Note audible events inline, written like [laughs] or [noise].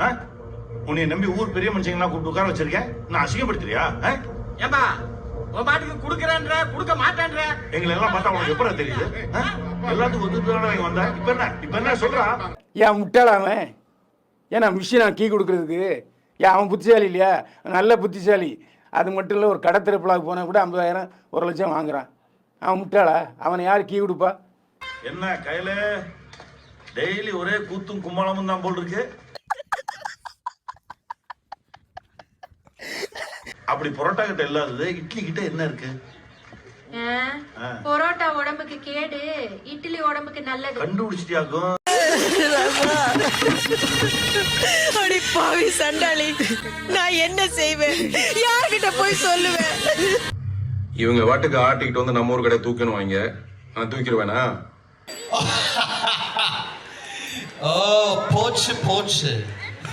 ஆ? உன்னைய நம்பி ஊர் பெரிய மனுஷங்களாம் கூப்பிட்டு உட்கார வச்சிருக்கேன். நான் அசிங்கப்படுத்துறியா? ஆ? ஏம்பா உன் பாட்டுக்கு குடுக்கறேன்ற குடுக்க மாட்டேன்ற. எங்களை எல்லாம் பார்த்தா உனக்கு எப்படா தெரியுது? ஆ? எல்லாத்துக்கும் ஒத்துட்டு வந்த. இப்ப என்ன? இப்ப என்ன சொல்றா? ஏன் முட்டாளா அவன்? ஏன்னா மிஷினா கீ கொடுக்கறதுக்கு. ஏன் அவன் புத்திசாலி இல்லையா? நல்ல புத்திசாலி. அது மட்டும் இல்லை ஒரு கடை திறப்புலாக்கு போனால் கூட ஐம்பதாயிரம் ஒரு லட்சம் வாங்குறான். அவன் முட்டாளா? அவனை யார் கீ கொடுப்பா? என்ன கையில? டெய்லி ஒரே கூத்தும் கும்மாளமும் தான் போல் இருக்கு. அப்படி பரோட்டா கிட்ட இல்லாதது இட்லி கிட்ட என்ன இருக்கு. பரோட்டா உடம்புக்கு கேடு இட்லி உடம்புக்கு நல்லது. கண்டுபிடிச்சிட்டியாக்கும்? அடி பாவி சண்டாளி நான் என்ன செய்வேன்? யார்கிட்ட போய் சொல்லுவேன்? இவங்க வாட்டுக்கு ஆட்டிக்கிட்டு வந்து நம்ம ஊர் கடையை தூக்கணும் வாங்க. நான் தூக்கிடுவேனா? [laughs] ஓ போச்சு போச்சு.